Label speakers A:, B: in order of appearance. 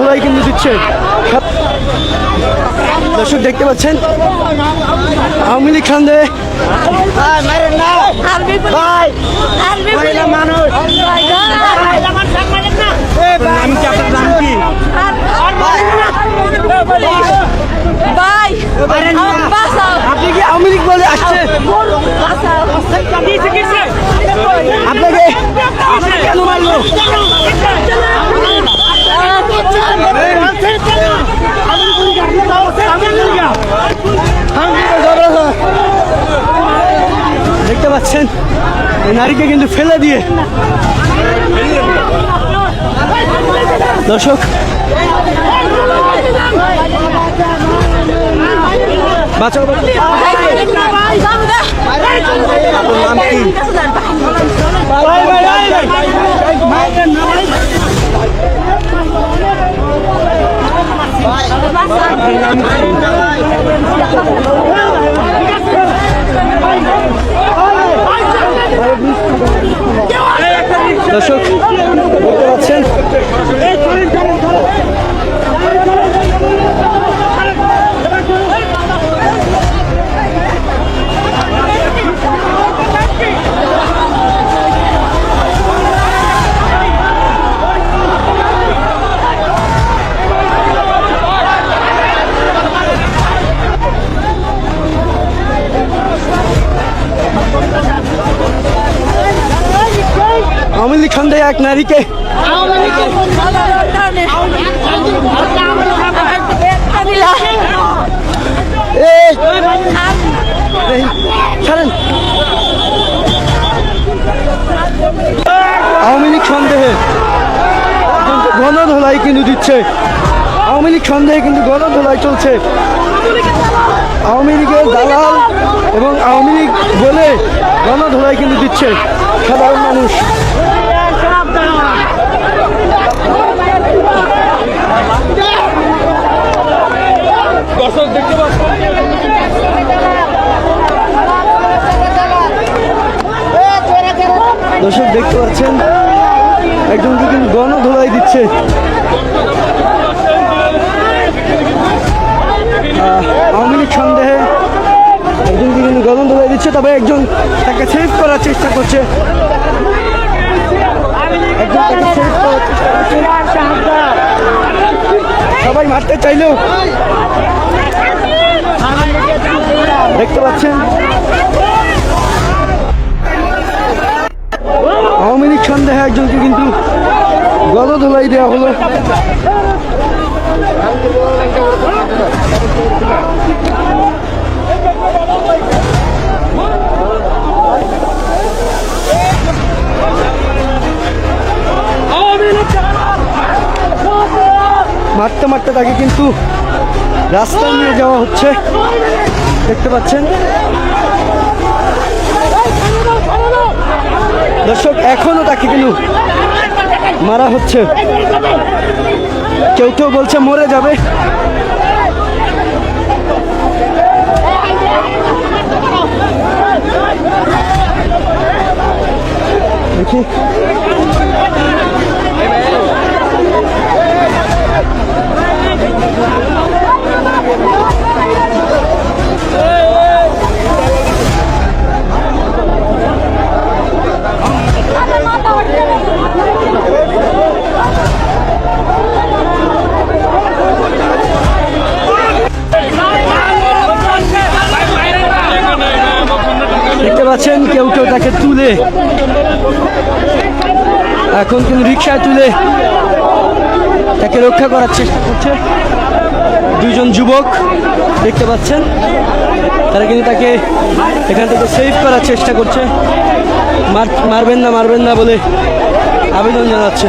A: গণধোলাই কিন্তু দিচ্ছে। দর্শক দেখতে পাচ্ছেন। আওয়ামী লীগ খান্দে।
B: কি
C: ভাই।
A: পাচ্ছেন। এই নারীকে কিন্তু ফেলে দিয়ে। দর্শক বাঁচাও
C: নাম কি
A: দর্শক দেখতে পাচ্ছেন আওয়ামী এক নারীকে। আওয়ামী লীগ সন্দেহে গণধোলাই কিন্তু দিচ্ছে। আওয়ামী লীগ সন্দেহে কিন্তু গণধোলাই চলছে। আওয়ামী লীগের দালাল এবং আওয়ামী লীগ বলে গণধোলাই কিন্তু দিচ্ছে। সাধারণ মানুষ
B: দর্শক দেখতে পাচ্ছেন
A: দর্শক দেখতে পাচ্ছেন একজনকে কিন্তু গণধোলাই দিচ্ছে আহ, আওয়ামী লীগ সন্দেহে একজনকে কিন্তু গণধোলাই দিচ্ছে তবে একজন তাকে সেভ একজন করার চেষ্টা করছে। সবাই মারতে চাইলেও দেখতে পাচ্ছেন একজনকে কিন্তু গণধোলাই দেওয়া হলো। মারতে মারতে তাকে কিন্তু রাস্তায় নিয়ে যাওয়া হচ্ছে। দেখতে পাচ্ছেন? দর্শক এখনও তাকে কিন্তু মারা হচ্ছে। কেউ কেউ বলছে মরে যাবে। দেখি। দেখতে পাচ্ছেন, কেউ কেউ তাকে তুলে, এখন কিন্তু রিক্সায় তুলে তাকে রক্ষা করার চেষ্টা করছে। দুইজন যুবক দেখতে পাচ্ছেন, তারা কিন্তু তাকে এখান থেকে সেভ করার চেষ্টা করছে। মার মারবেন না মারবেন না বলে আবেদন জানাচ্ছে।